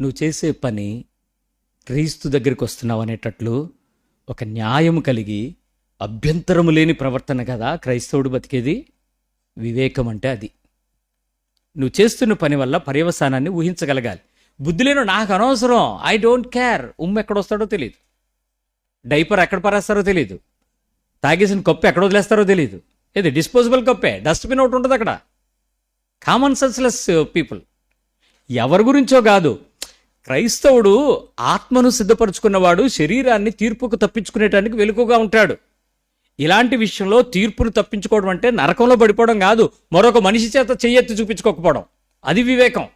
నువ్వు చేసే పని క్రీస్తు దగ్గరికి వస్తున్నావు అనేటట్లు ఒక న్యాయం కలిగి అభ్యంతరము లేని ప్రవర్తన కదా క్రైస్తవుడు బతికేది? వివేకం అంటే అది. నువ్వు చేస్తున్న పని వల్ల పర్యవసానాన్ని ఊహించగలగాలి. బుద్ధి లేను నాకు అనవసరం. ఐ డోంట్ కేర్ ఉమ్మ ఎక్కడ వస్తాడో తెలియదు డైపర్ ఎక్కడ పరేస్తారో తెలియదు తాగేసిన కప్పు ఎక్కడ వదిలేస్తారో తెలియదు ఇది డిస్పోజబుల్ కప్పే? డస్ట్బిన్ ఒకటి ఉంటుంది అక్కడ. Common senseless people. ఎవరి గురించో కాదు. క్రైస్తవుడు ఆత్మను సిద్ధపరచుకున్నవాడు శరీరాన్ని తీర్పుకు తప్పించుకునేటానికి వెలుగుగా ఉంటాడు. ఇలాంటి విషయంలో తీర్పును తప్పించుకోవడం అంటే నరకంలో పడిపోవడం కాదు. మరొక మనిషి చేత చెయ్యెత్తి చూపించుకోకపోవడం. అది వివేకం.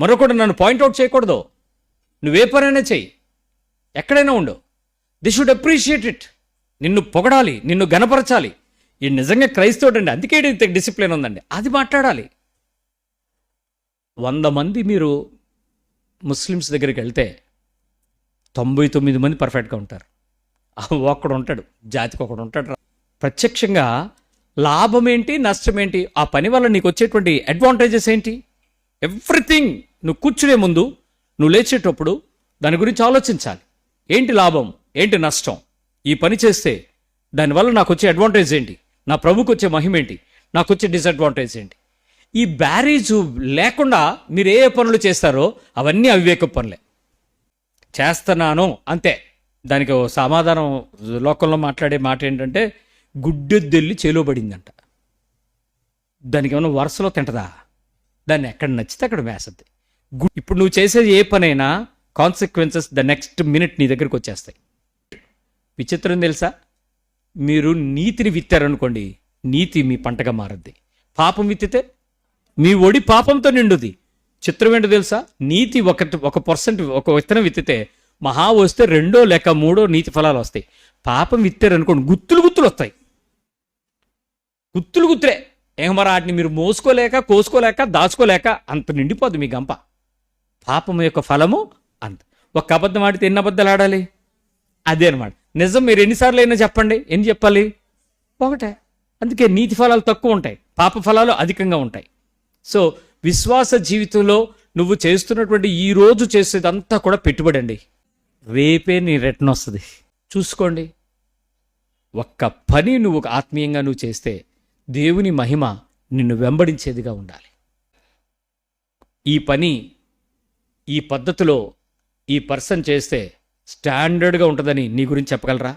మరొకడు నన్ను పాయింట్అవుట్ చేయకూడదు. నువ్వే పనైనా చెయ్యి. ఎక్కడైనా ఉండు. They should appreciate it. నిన్ను పొగడాలి నిన్ను గనపరచాలి ఈ నిజంగా క్రైస్తవుడు అండి అందుకే ఇంత డిసిప్లిన్ ఉందండి. అది మాట్లాడాలి. వంద మంది మీరు ముస్లిమ్స్ దగ్గరికి వెళ్తే తొంభై తొమ్మిది మంది పర్ఫెక్ట్గా ఉంటారు. ఒక్కడు ఉంటాడు జాతికి ఒకడు ఉంటాడు ప్రత్యక్షంగా లాభం ఏంటి నష్టం ఏంటి ఆ పని వల్ల నీకు వచ్చేటువంటి అడ్వాంటేజెస్ ఏంటి? ఎవ్రీథింగ్ నువ్వు కూర్చునే ముందు నువ్వు లేచేటప్పుడు దాని గురించి ఆలోచించాలి. ఏంటి లాభం? ఏంటి నష్టం? ఈ పని చేస్తే దానివల్ల నాకు వచ్చే అడ్వాంటేజ్ ఏంటి? నా ప్రభుకు వచ్చే మహిమ ఏంటి? నాకు వచ్చే డిసడ్వాంటేజ్ ఏంటి? ఈ బ్యారేజ్ లేకుండా మీరు ఏ పనులు చేస్తారో అవన్నీ అవివేక పనులే. చేస్తున్నాను అంతే. దానికి సమాధానం లోకంలో మాట్లాడే మాట ఏంటంటే గుడ్డెద్దెల్లి చేలోబడిందంట దానికి ఏమైనా వరుసలో తింటదా? దాన్ని ఎక్కడ నచ్చితే అక్కడ వేసద్ది. ఇప్పుడు నువ్వు చేసేది ఏ పనైనా కాన్సిక్వెన్సెస్ ద నెక్స్ట్ మినిట్ నీ దగ్గరికి వచ్చేస్తాయి. విచిత్రం తెలుసా? మీరు నీతిని విత్తారనుకోండి నీతి మీ పంటగా మారద్ది. పాపం విత్తితే మీ ఒడి పాపంతో నిండుది. చిత్రం ఏంటో తెలుసా? నీతి ఒక ఒక పర్సెంట్ ఒక విత్తనం విత్తితే మహా వస్తే రెండో లేక మూడో నీతి ఫలాలు వస్తాయి. పాపం విత్తారనుకోండి గుత్తులు గుత్తులు వస్తాయి. గుత్తులు గుత్తులే. ఏం మరి వాటిని మీరు మోసుకోలేక కోసుకోలేక దాచుకోలేక అంత నిండిపోద్ది మీ గంప. పాపం యొక్క ఫలము అంత. ఒక అబద్ధం ఆడితే ఎన్ని అబద్ధాలు ఆడాలి? అదే అనమాట నిజం మీరు ఎన్నిసార్లు అయినా చెప్పండి. ఎన్ని చెప్పాలి? ఒకటే. అందుకే నీతి ఫలాలు తక్కువ ఉంటాయి. పాప ఫలాలు అధికంగా ఉంటాయి. సో విశ్వాస జీవితంలో నువ్వు చేస్తున్నటువంటి ఈ రోజు చేసేదంతా కూడా పెట్టుబడి అండి రేపే నీ రిటర్న్ వస్తుంది. చూసుకోండి. ఒక్క పని నువ్వు ఆత్మీయంగా నువ్వు చేస్తే దేవుని మహిమ నిన్ను వెంబడించేదిగా ఉండాలి. ఈ పని ఈ పద్ధతిలో ఈ పర్సన్ చేస్తే స్టాండర్డ్గా ఉంటుందని నీ గురించి చెప్పగలరా?